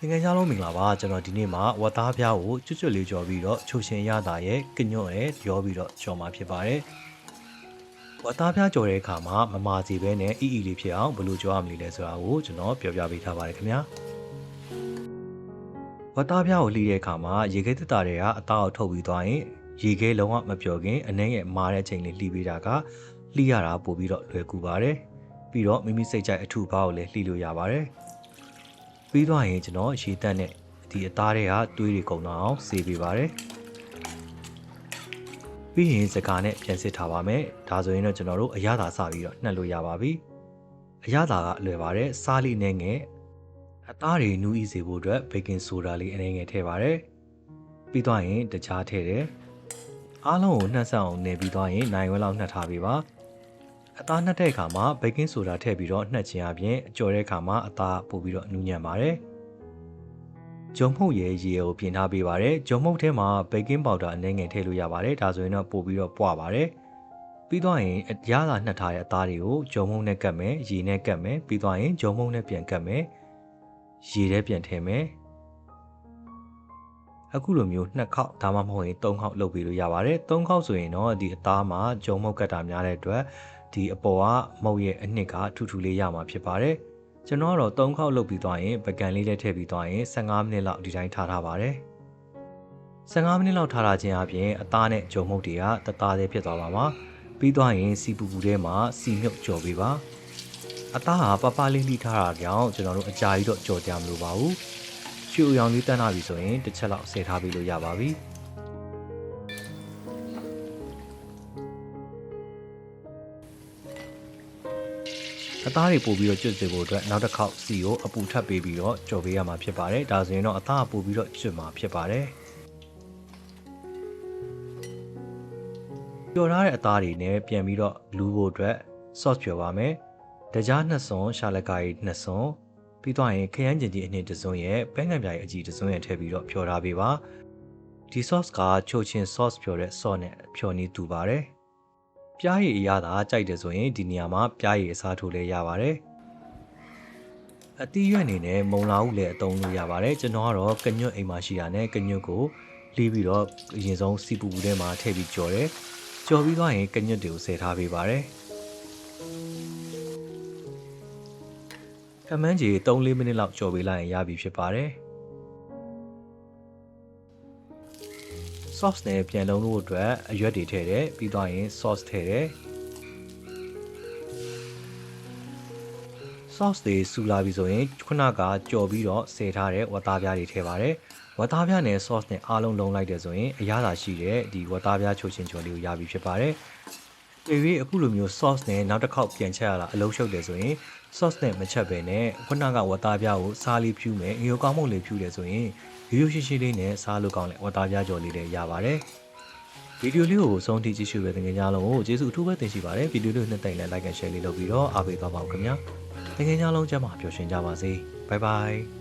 သင်္ကန်းကြားလုံးမင်္ဂလာပါကျွန်တော်ဒီနေ့မှာဝတ်သားပြားကိုကျွတ်ကျွတ်လေးကြော်ပြီးတော့ချိုရှင်ရတာရဲ့ကညွန့်ရဲ့ရောပြီးတော့ကြော်မှာဖြစ်ပါတယ်ဝတ်သားပြားကြော်တဲ့အခါမှာမမာစီပဲနဲ့အီအီလေးဖြစ်အောင်ဘယ်လိုကြော်ရမလဲလဲဆိုတာကိုကျွန်တော်ပြောပြပေးထားပါတယ်ခင်ဗျာဝတ်သားပြားကိုလှီးတဲ့အခါမှာရေခဲတက်တာတွေကအသားကိုထုတ်ပြီးသွားရင်ရေခဲလုံးဝမပြော်ခင်အနှဲငယ်မာတဲ့အချိန်လေးလှီးပေးတာကလှီးရတာပို့ပြီးတော့လွယ်ကူပါတယ်ပြီးတော့မိမိစိတ်ကြိုက်အထူပါကိုလည်းလှီးလို့ရပါတယ် ပြီးသွားရင်ကျွန်တော်ရေတက်နဲ့ဒီအသားတွေကတွေးတွေကုန်တော့အောင်ဆေးပေးပါတယ်ပြီးရင်စကားနဲ့ပြန်စစ်ထားပါမယ်ဒါဆိုရင်တော့ကျွန်တော်တို့အရသာစပြီးတော့နှက်လို့ရပါပြီအရသာကအလွယ်ပါတယ်စားလိနဲ့ငယ်အသားတွေနူးဤစေဖို့အတွက်ဘေကင်ဆိုဒါလေးအနေငယ်ထည့်ပါတယ်ပြီးသွားရင်တခြားထည့်တယ်အားလုံးကိုနှက်ဆက်အောင်နေပြီးသွားရင်နိုင်ဝက်လောက်နှက်ထားပေးပါ အသားနှက်တဲ့အခါမှာဘေကင်းဆိုဒါထည့်ပြီးတော့နှက်ခြင်းအပြင်အကျော်တဲ့အခါမှာအသားပို့ပြီးတော့နူးညံ့ပါတယ်။ဂျုံမှုတ်ရဲ့ရေကိုပြင်ထားပေးပါတယ်။ဂျုံမှုတ်ထဲမှာဘေကင်းပေါက်ဒါအနည်းငယ်ထည့်လို့ရပါတယ်။ဒါဆိုရင်တော့ပို့ပြီးတော့ပွားပါတယ်။ပြီးသွားရင်အရသာနှက်ထားတဲ့အသားတွေကိုဂျုံမှုတ်နဲ့ကတ်မယ်၊ရေနဲ့ကတ်မယ်။ပြီးသွားရင်ဂျုံမှုတ်နဲ့ပြန်ကတ်မယ်။ရေထဲပြန်ထည့်မယ်။ အခုလိုမျိုးနှစ်ခေါက်ဒါမှမဟုတ်ရင်သုံးခေါက်လုပ်ပြီးလို့ရပါတယ်။သုံးခေါက်ဆိုရင်တော့ဒီအသားမှာဂျုံမှုတ်ကတ်တာများတဲ့အတွက်ဒီအပေါ်ကမုတ်ရဲ့အနှစ်ကထူထူလေးရမှာဖြစ်ပါတယ်ကျွန်တော်ကတော့၃ခေါက်လုပ်ပြီးသွားရင်ပကံလေးလည်းထည့်ပြီးသွားရင်15မိနစ်လောက်ဒီတိုင်းထားထားပါတယ်15မိနစ်လောက်ထားထားခြင်းအပြင်အသားနဲ့ဂျုံမုတ်တွေကတသားသေးဖြစ်သွားပါမှာပြီးသွားရင်စီပူပူထဲမှာစီမြုပ်ကြော်ပေးပါအသားဟာပပလေးလှီးထားတာကြောင့်ကျွန်တော်တို့အကြာကြီးတော့ကြော်ကြမလို့ပါဘူး ချူအောင်လေးတန်းလာပြီဆိုရင်တစ်ချက်လောက်ဆယ်ထားပြီးလို့ရပါပြီ။အသားတွေပို့ပြီးတော့ကျွတ်စေဖို့အတွက်နောက်တစ်ခေါက်စီကိုအပူထပ်ပေးပြီးတော့ကြော်ပေးရမှာဖြစ်ပါတယ်ဒါဆိုရင်တော့အသားပို့ပြီးတော့ကျွတ်မှာဖြစ်ပါတယ်ကြော်ထားတဲ့အသားတွေနဲ့ပြန်ပြီးတော့လူဖို့အတွက် sauce ပြောပါမယ်တကြားနှစ်စွန်ရှာလကာရီနှစ်စွန် ပြီးသွားရင်ခရမ်းကျင်ကြီးအနှစ်တစ်စွန်ရဲ့ပဲငံပြားရဲ့အကြီးတစ်စွန်ရဲ့ထည့်ပြီးတော့ဖြော်ထားပေးပါဒီ sauce ကချိုချင်း sauce ဖြော်တဲ့ sauce နဲ့ဖြော်နေတူပါတယ်ပြားရည်အရသာကြိုက်တယ်ဆိုရင်ဒီနေရာမှာပြားရည်အစားထိုးလဲရပါတယ်အတီးရွက်အနေနဲ့မုံလာဟုလည်းအသုံးလို့ရပါတယ်ကျွန်တော်ကတော့ကညွတ်အိမ်မှာရှိတာနဲ့ကညွတ်ကိုလီးပြီးတော့အရင်ဆုံးစီပူပူထဲမှာထည့်ပြီးကြော်တယ်ကြော်ပြီးသွားရင်ကညွတ်တွေကိုဆယ်ထားပေးပါတယ် ခမန်းကြီး3-4မိနစ်လောက်ကြော်ပေးလိုက်ရင်ရပြီဖြစ်ပါတယ် sauce နဲ့ပြန်လုံးလို့အတွက်အရွက်တွေထည့်တယ်ပြီးသွားရင် sauce ထည့်တယ် sauce တွေစူလာပြီဆိုရင်ခုနကကြော်ပြီးတော့ဆယ်ထားတဲ့ဝတ်သားပြားတွေထည့်ပါတယ်ဝတ်သားပြားနဲ့ sauce နဲ့အားလုံးလုံးလိုက်တယ်ဆိုရင်အရသာရှိတဲ့ဒီဝတ်သားပြားချိုချင်းချော်လေးကိုရပြီဖြစ်ပါတယ် ပေရီအခုလိုမျိုး sauce နဲ့နောက်တစ်ခေါက်ပြန်ချက်ရတာအလုံးရှုပ်တယ်ဆိုရင် sauce နဲ့မချက်ပဲနဲ့ခုနကဝတ်သားပြားကိုစားလေးဖြူမယ်အရိုကောင်းမုတ်လေးဖြူတယ်ဆိုရင်ရိုးရိုးရှင်းရှင်းလေးနဲ့စားလို့ကောင်းတဲ့ဝတ်သားပြားကြော်လေးတွေရပါတယ်ဗီဒီယိုလေးကိုဆုံးထိကြည့်ရှုပဲတကယ်ကြလုံးကိုကျေးဇူးအထူးပဲတင်ရှိပါတယ်ဗီဒီယိုလေးကိုနှစ်သိမ့်လဲ like and share လေးလုပ်ပြီးတော့အားပေးသွားပါဦးခင်ဗျာတကယ်ကြလုံးကျမ်းမှာပျော်ရွှင်ကြပါစေဘိုင်ဘိုင်